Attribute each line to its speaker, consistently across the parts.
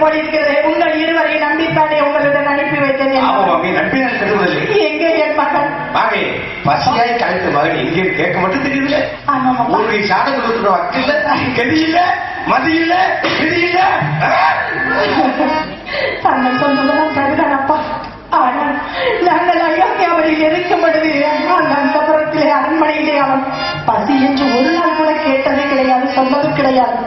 Speaker 1: போல் இருக்கிறது உங்கள் இருவரை நம்பித்தானே உங்களுடன் அனுப்பி வைத்தேன்
Speaker 2: நம்பினால் கெடுவதில்லை
Speaker 1: எங்கே என் மகன்?
Speaker 2: மாமி பசியாய் கலைத்த மகன் எங்கே கேட்க மட்டும் தெரியுதுல
Speaker 1: ஆமாம். அப்பா.
Speaker 2: உங்களுக்கு சாதம் கொடுக்குற வக்கு இல்ல கதி இல்ல மதி இல்ல விதி இல்ல
Speaker 1: தாங்கள் சொன்னதெல்லாம் சரிதான் அப்பா. ஆனால் நாங்கள் அயோத்தியாவில் இருக்கும் பொழுது அந்த அந்த புறத்திலே அரண்மனையிலே அவன் பசி என்று ஒரு நாள் கூட கேட்டதே கிடையாது சொன்னதும் கிடையாது.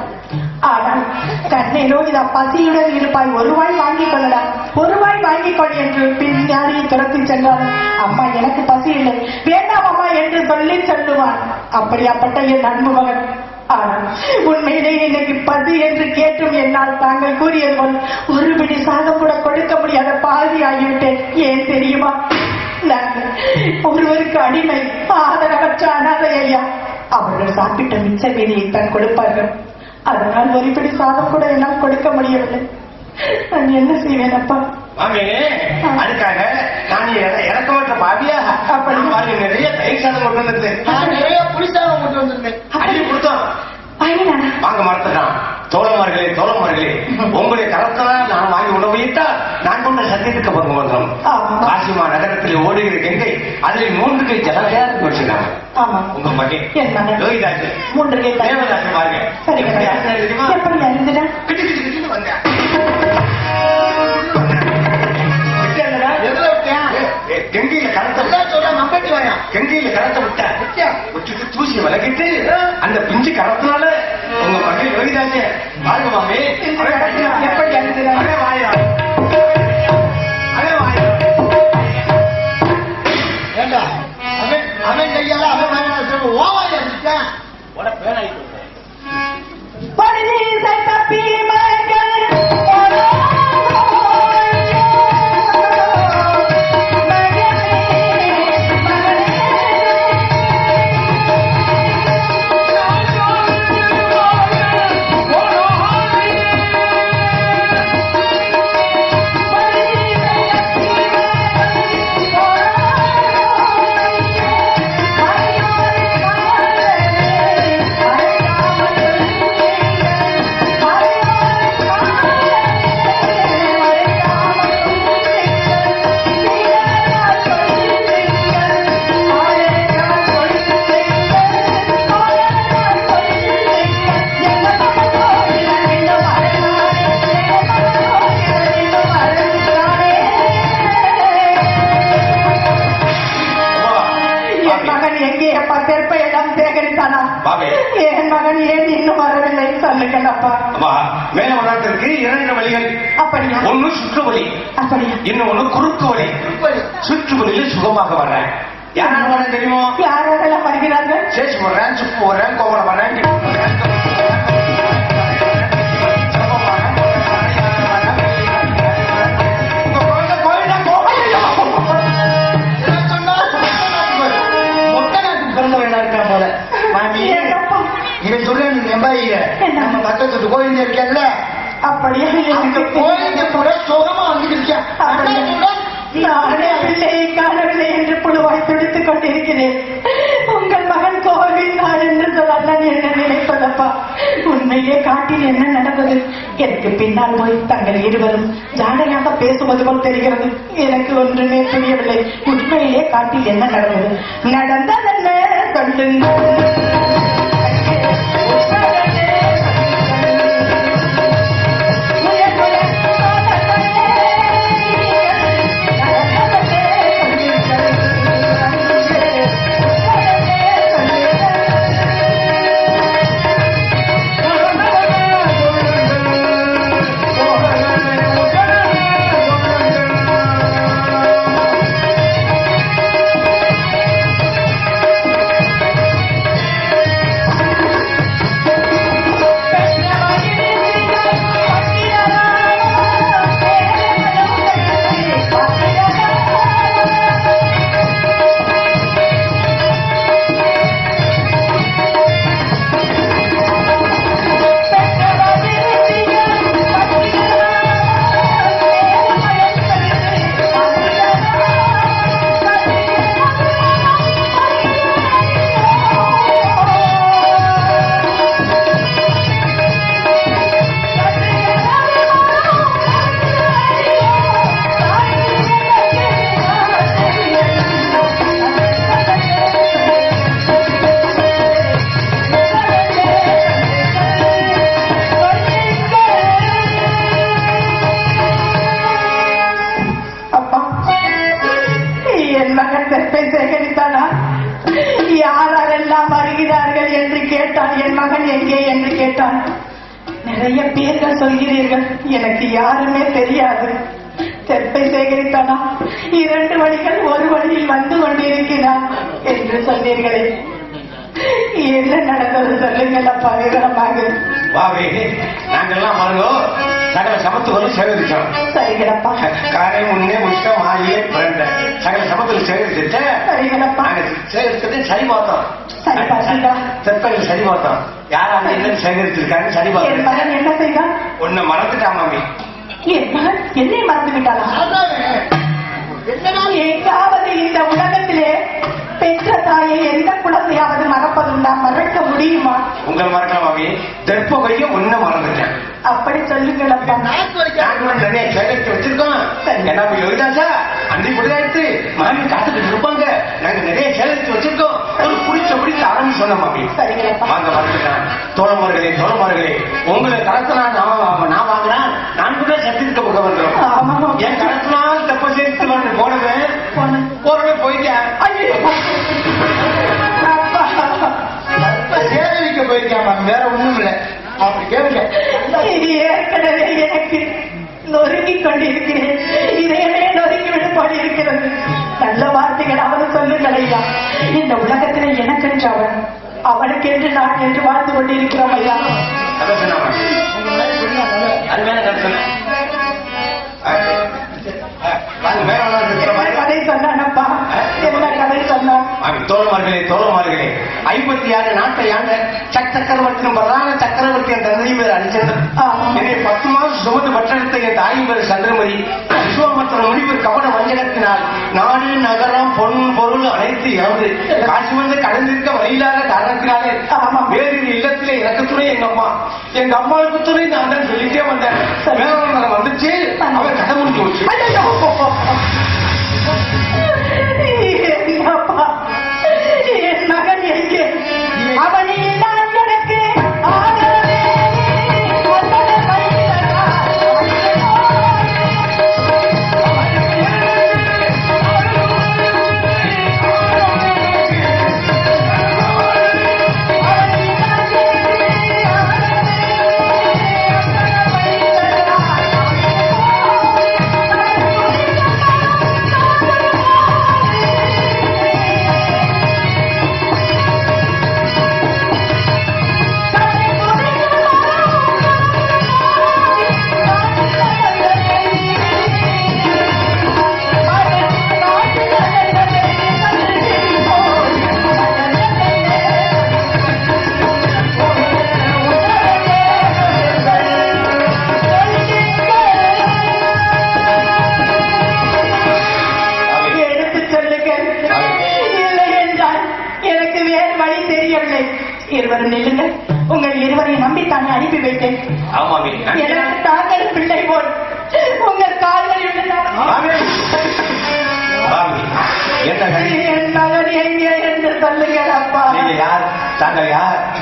Speaker 1: ஆனால் கண்ணை ரோகிதா பசியுடன் இருப்பாய். ஒரு வாங்கிக் கொள்ளலாம் ஒரு வாங்கிக் கொள் என்று பின்னாடியை துரத்தி சென்றான். அம்மா எனக்கு பசி இல்லை. வேண்டாம் அம்மா என்று சொல்லி சொல்லுவான். அப்படியாப்பட்ட என் அன்பு மகன். ஆனால் உண்மையிலே இன்னைக்கு பசி என்று கேட்டும் என்னால் தாங்கள் கூறியது போல் ஒரு பிடி சாதம் கூட கொடுக்க முடியாத பாதி ஆகிவிட்டேன் ஏன் தெரியுமா? ஒருவருக்கு அடிமை. ஆதரவற்ற அனாதை ஐயா அவர்கள் சாப்பிட்ட மிச்ச மீதியை தான் கொடுப்பார்கள். அதனால் ஒரு பிடி சாதம் கூட என்னால் கொடுக்க முடியவில்லை. நான் என்ன செய்வேன் அப்பா
Speaker 2: அதுக்காக நான் இற- இறக்கமற்ற பாவியா
Speaker 1: அப்படி.
Speaker 2: பாருங்க நிறைய தயிர் சாதம் கொண்டு வந்தது
Speaker 3: நான் நிறைய புளிசாதம் கொண்டு வந்திருந்தேன்
Speaker 2: அள்ளி கொடுத்தோம். வாங்க மறந்துட்டான் தோழமார்களே தோழமார்களே உங்களுடைய கரத்தெல்லாம் நான் வாங்கி உணவு வைத்தால் நான் கொண்ட சத்தியத்துக்கு பங்கு வந்துடும்
Speaker 1: ஆமா.
Speaker 2: காசிமா நகரத்தில் ஓடுகிற கங்கை அதில் மூன்று கை ஜலகையாக வச்சிருக்காங்க
Speaker 1: ஆமா
Speaker 2: உங்க மகன். யோகிதாசு.
Speaker 1: மூன்று கை.
Speaker 2: தேவதாசு பாருங்க. கங்கையில கரத்தை கங்கையில கரத்தை விட்ட. விட்டுட்டு தூசி விலகிட்டு அந்த பிஞ்சு கரத்தினால உங்க மகன் யோகிதாசு பாருங்க மாமி.
Speaker 1: எப்படி
Speaker 2: வாயா. மேல வளர்த்திற்கு இரண்டு வழிகள்.
Speaker 1: அப்படியா?
Speaker 2: ஒண்ணு சுற்று வழி
Speaker 1: அப்படியா?
Speaker 2: இன்னொன்னு குறுக்கு வழி சுற்று வழியில் சுகமாக வர்றேன் யாரால வரேன் தெரியுமோ?
Speaker 1: யாரெல்லாம் வருகிறார்கள்?
Speaker 2: சேச்சு வர்றேன் சுப்பு வர்றேன் கோவலம் வர்றேன்
Speaker 1: நானே பிள்ளையை காணவில்லை என்று புழுவாய் துடித்துக் கொண்டிருக்கிறேன் உங்கள் மகன் கோவிந்தார் என்று சொல்ல நான் என்ன நினைப்பதப்பா உண்மையிலே காட்டில் என்ன நடந்தது எனக்கு பின்னால் போய் தங்கள் இருவரும் ஜாடையாக பேசுவது போல் தெரிகிறது எனக்கு ஒன்றுமே புரியவில்லை உண்மையிலே காட்டில் என்ன நடந்தது நடந்ததென்ன சொல்லுங்கள்
Speaker 2: நாங்கெல்லாம் பாருங்க சகல சமத்துவம் சேகரிச்சோம்.
Speaker 1: சரிங்களப்பா
Speaker 2: காரை முன்னே முஷ்டம் ஆகிய பிறந்த. சகல சமத்துல சேகரிச்சுட்டு
Speaker 1: சரிங்களப்பா
Speaker 2: நாங்க சேகரிச்சது சரி பார்த்தோம்? தெப்பையில் சரி பார்த்தோம். யார் அவங்க என்ன சேகரிச்சிருக்காங்க சரி பார்த்தோம்
Speaker 1: என்ன செய்தான்
Speaker 2: ஒன்னு மறந்துட்டான் மாமி.
Speaker 1: என்னை மறந்து
Speaker 3: அதானே. என்னடா?
Speaker 1: எங்காவது இந்த உலகத்திலே பெற்ற தாயை எந்த குழந்தையாவது மறப்பதுண்டா மறக்க முடியுமா?
Speaker 2: உங்களை மறக்கலாம் மாமி தெப்ப கைய ஒன்ன மறந்துட்டேன்.
Speaker 1: அப்படி சொல்லுங்கள் அப்பா.
Speaker 2: சேகரித்து வச்சிருக்கோம்.
Speaker 1: சரி.
Speaker 2: என்ன எழுதாச்சா? அன்னைக்கு முடிதாச்சு மாமி காத்துக்கிட்டு இருப்பாங்க. நாங்க நிறைய சேகரித்து வச்சிருக்கோம். ஒரு குடிச்ச குடிச்ச ஆரம்பி சொன்ன மாமி. வாங்க வந்துட்டேன் தோழமார்களே தோழமார்களே உங்களை கடத்தினா நான் நான் வாங்கினா நான் கூட சத்திருக்க பக்கம் வந்துடும்
Speaker 1: ஆமாமா.
Speaker 2: என் கடத்தினால் தப்ப சேர்த்து போனவன். போறவே போயிட்டேன்
Speaker 3: சேகரிக்க போயிருக்காம வேற ஒண்ணும் இல்ல. அப்படி கேளுங்க.
Speaker 1: ஏற்கனவே எனக்கு நொறுங்கிக் கொண்டிருக்கிறேன். இதயமே நொறுங்கி விட்டு கொண்டிருக்கிறது நல்ல வார்த்தைகள் அவன் சொல்லுங்கள் ஐயா. இந்த உலகத்திலே எனக்கென்று அவன் அவனுக்கென்று நான் என்று வாழ்ந்து கொண்டிருக்கிறோம் ஐயா.
Speaker 2: சொன்னாங்க
Speaker 3: உங்க மாதிரி சொன்னா நல்லா.
Speaker 2: அருமையான கதை சொன்னேன் வாங்க மேல வந்து இருக்கிற
Speaker 1: என்ன
Speaker 2: மாதிரி
Speaker 1: கதை சொன்னானப்பா என்ன கதை சொன்னான்
Speaker 2: ஆமாம், தோழமார்களே தோழமார்களே. ஐம்பத்தி ஆறு நாட்டை ஆண்ட சக் சக்கரவர்த்தியின் பிரதான சக்கரவர்த்தி என் தந்தையும் பேர் அரிச்சந்திரன் என்னை பத்து மாதம் சுமந்து பற்றெடுத்த என் தாயும் பேர் சந்திரமதி. விஸ்வாமத்திர முடிவு கவன வஞ்சகத்தினால் நாடு நகரம் பொன் பொருள் அனைத்து இழந்து காசி வந்து கடந்திருக்க வழியில்லாத காரணத்தினாலே
Speaker 1: ஆமா.
Speaker 2: வேறு இல்லத்திலே எனக்கு துணை எங்க அம்மா. எங்க அம்மாவுக்கு துணை நான் தான் சொல்லிட்டே வந்தேன்.
Speaker 1: வேளாண்
Speaker 2: வேற வந்துச்சு. அவன் கதை முடிஞ்சு போச்சு.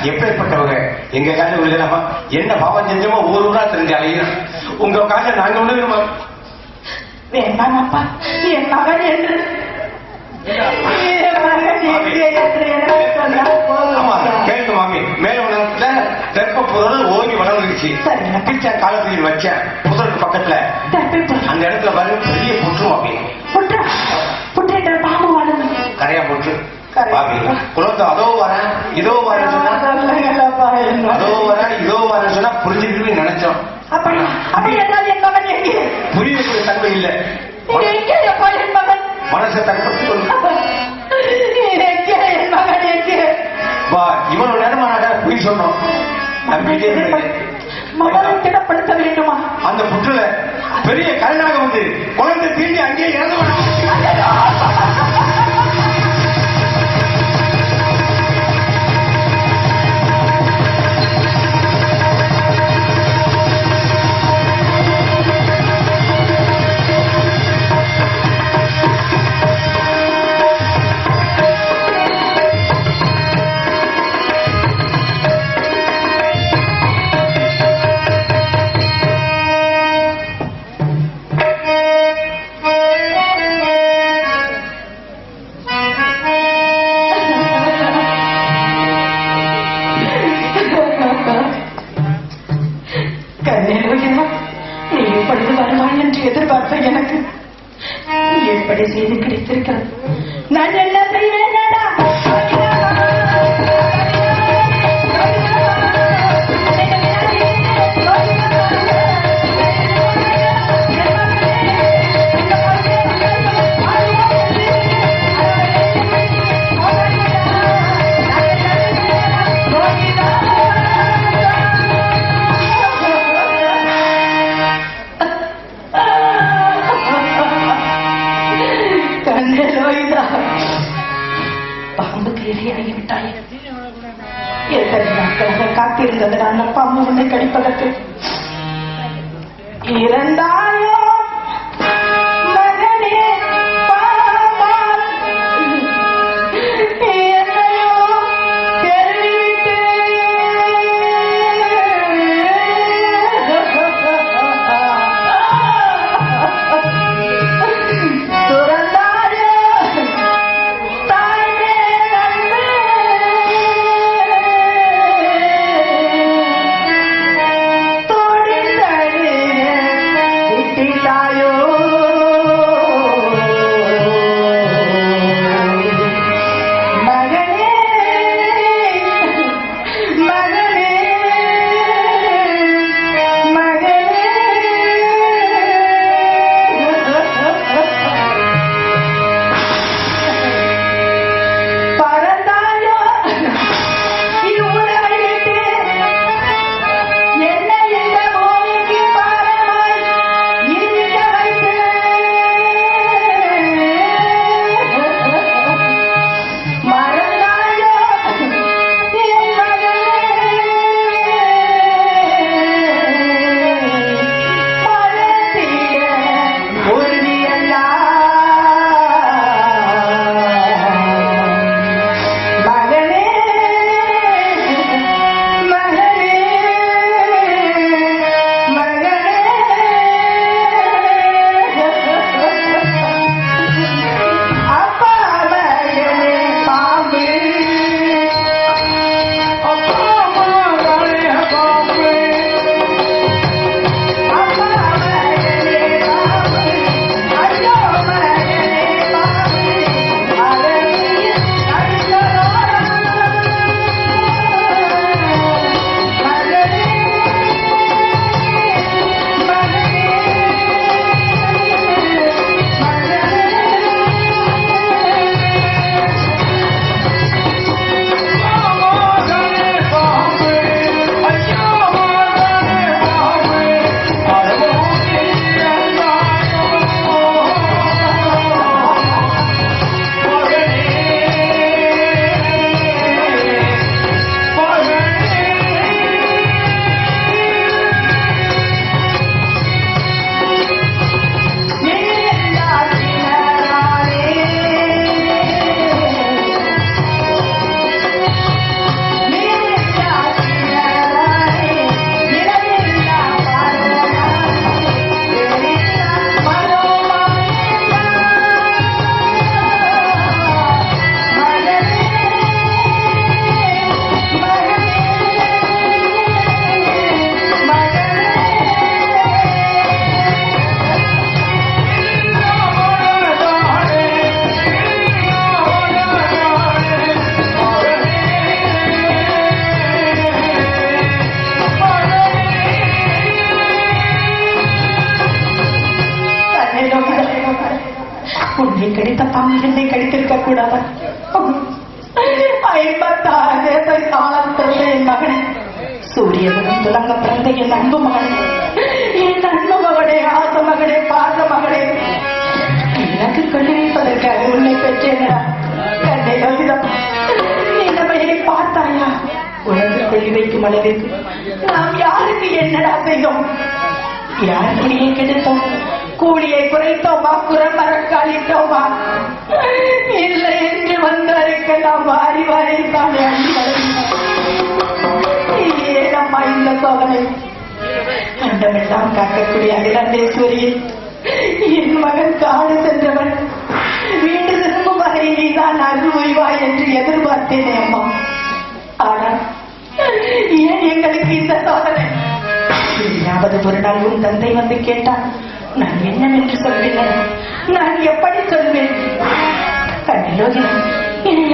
Speaker 2: எப்பேற்பட்டவங்க? எங்க கால விழுகலாமா என்ன பாவம் செஞ்சோமோ ஊர் ஊரா தெரிஞ்சு அலைகிறோம் உங்க கால நாங்க விழுகிறோமா
Speaker 1: வேண்டாம் அப்பா என் மகன் என்று.
Speaker 2: கேளுங்க மாமி. மேல உலகத்துல தெற்ப புதல் ஓங்கி வளர்ந்துருச்சு. பிச்சை காலத்தில் வச்சேன். பக்கத்துல. அந்த இடத்துல பாருங்க பெரிய புற்று மாமி.
Speaker 1: புற்றா? பாம்பு வாழும்
Speaker 2: கரையா புற்று. அதோ வரேன் இதோ வரேன் சொன்னா
Speaker 1: சொல்லுங்கள் அப்பா என்
Speaker 2: அதோ
Speaker 1: மகன்.
Speaker 2: வரேன் இதோ வரேன் சொன்னா புரிஞ்சுக்கிட்டு நினைச்சோம். புரியக்கூடிய தன்மை இல்ல. மனசை தற்படுத்திக் வா இவ்வளவு நேரமா போய் சொன்னோம்.
Speaker 1: வேண்டுமா?
Speaker 2: அந்த புற்றுல பெரிய கருணாக வந்து குழந்தை தீண்டி அங்கேயே இறந்து
Speaker 1: பதறி வைக்கும் அளவிற்கு நாம் யாருக்கு என்னடா செய்யும்? யாருக்குள்ளேயே கெடுத்தோம்? கூலியை குறைத்தோமா? புறமறக்காளித்தோமா இல்லை என்று வந்தவருக்கு நாம் வாரி வாரி தானே இந்த சோதனை? அண்டமெல்லாம் காக்கக்கூடிய அகிலாண்டேஸ்வரியில் என் மகன் காடு சென்றவன் வீடு திரும்பும் வரை நீதான் அருள்வாய் என்று எதிர்பார்த்தேனே அம்மா. ஆனால் ஏன் எங்களுக்கு இந்த சோதனை ஏதாவது ஒரு நாள் உன் தந்தை வந்து கேட்டான் நான் என்னவென்று சொல்வேன்? நான் எப்படி சொல்வேன்? கண்ணிலோகி என்னை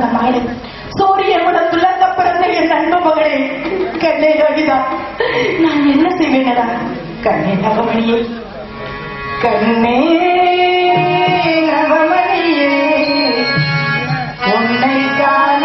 Speaker 1: சொந்தமாயிரு சூரியனோட துலங்க பிறந்த என் அன்பு மகளே கண்ணே ரவிதா நான் என்ன செய்வேனடா? உன்னை காண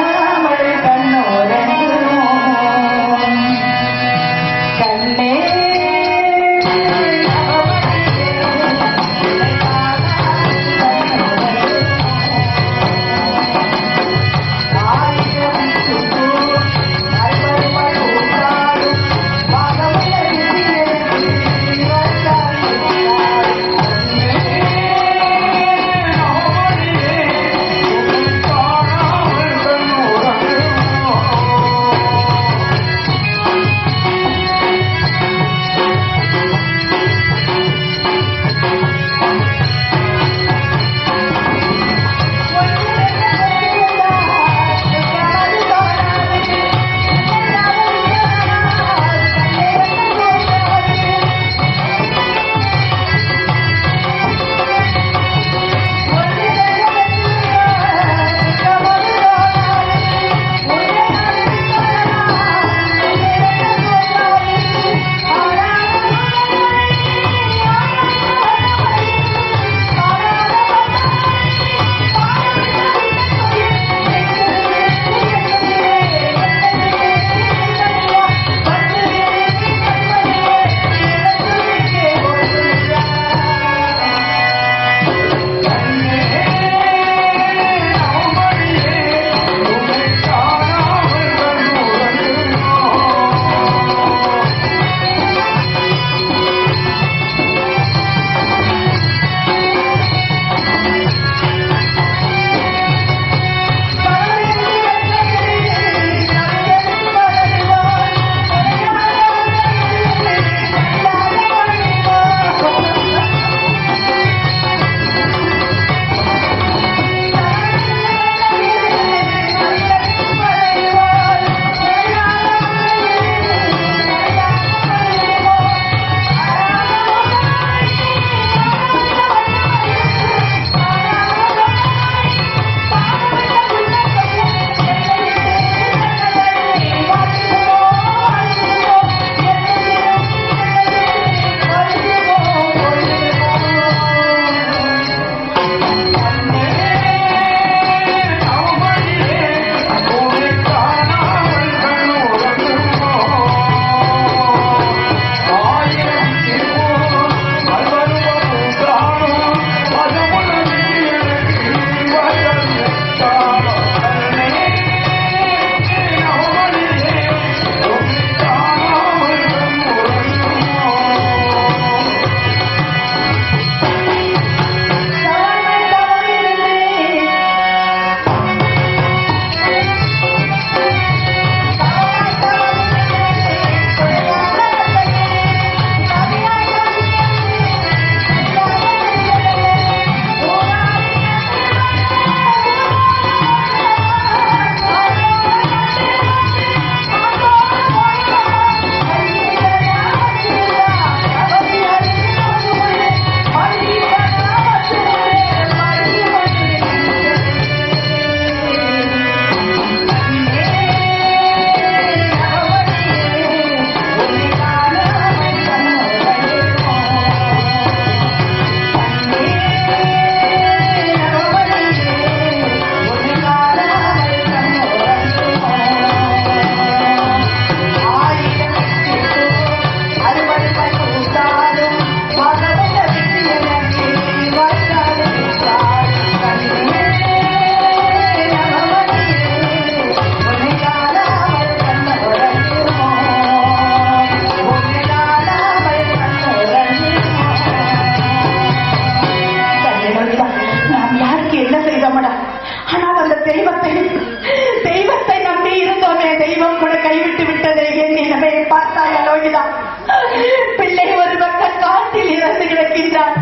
Speaker 1: பிள்ளை ஒரு பக்கம் காட்டில் இறந்து கிடக்கின்றார்.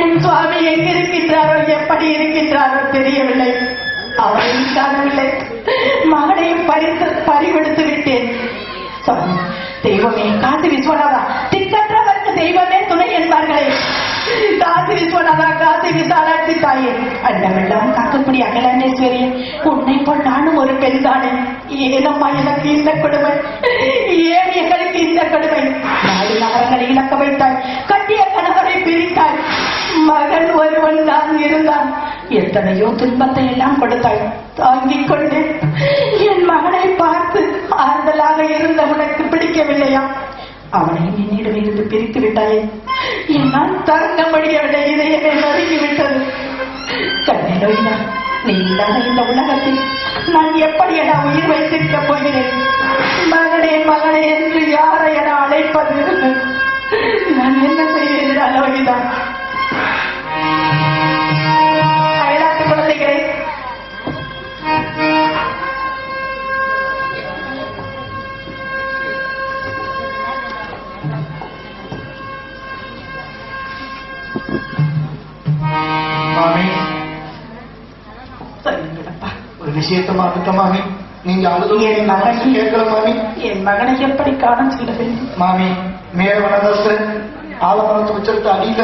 Speaker 1: என் சுவாமி எங்கிருக்கின்றாரோ எப்படி இருக்கின்றாரோ தெரியவில்லை. அவரையும் காணவில்லை. மகனையும் பறித்து பறிகொடுத்து விட்டேன். தெய்வமே காசி விஸ்வநாதா திக்கற்றவருக்கு தெய்வமே துணை என்பார்களே. காசி சொன்னதா காசி விசாலாட்சி தாயே. அண்டமெல்லாம் காக்கக்கூடிய அகிலாண்டேஸ்வரி உன்னை போல் நானும் ஒரு பெண் தானே ஏதம்மா எனக்கு இந்த கொடுமை? ஏன் எங்களுக்கு இந்த கொடுமை? நாலு நகரங்களை இழக்க வைத்தாய் கட்டிய கணவரை பிரித்தாய். மகன் ஒருவன் தான் இருந்தான். எத்தனையோ துன்பத்தை எல்லாம் கொடுத்தாய். தாங்கிக் கொண்டு என் மகனை பார்த்து ஆறுதலாக இருந்த உனக்கு பிடிக்கவில்லையா? அவனையும் என்னிடமிருந்து பிரித்து விட்டாயே. என்னால் தாங்க முடியாத இதயமே நறுங்கிவிட்டது விட்டது கண்ணே நோயினா நீ இல்லாத இந்த உலகத்தில். நான் எப்படி என உயிர் வைத்திருக்கப் போகிறேன்? மகனே மகனே என்று யாரை என அழைப்பது? நான் என்ன செய்வேன் அலோகிதான்
Speaker 3: ஒரு விஷயத்த மாத்துட்ட மாமி. நீங்க அழுது
Speaker 1: என் மகன்
Speaker 3: கேட்கல மாமி.
Speaker 1: என் மகனை எப்படி காண சொல்ல வேண்டும்
Speaker 3: மாமி மேல வனதஸ்தர் ஆலமரத்து வச்சிருக்க அடியில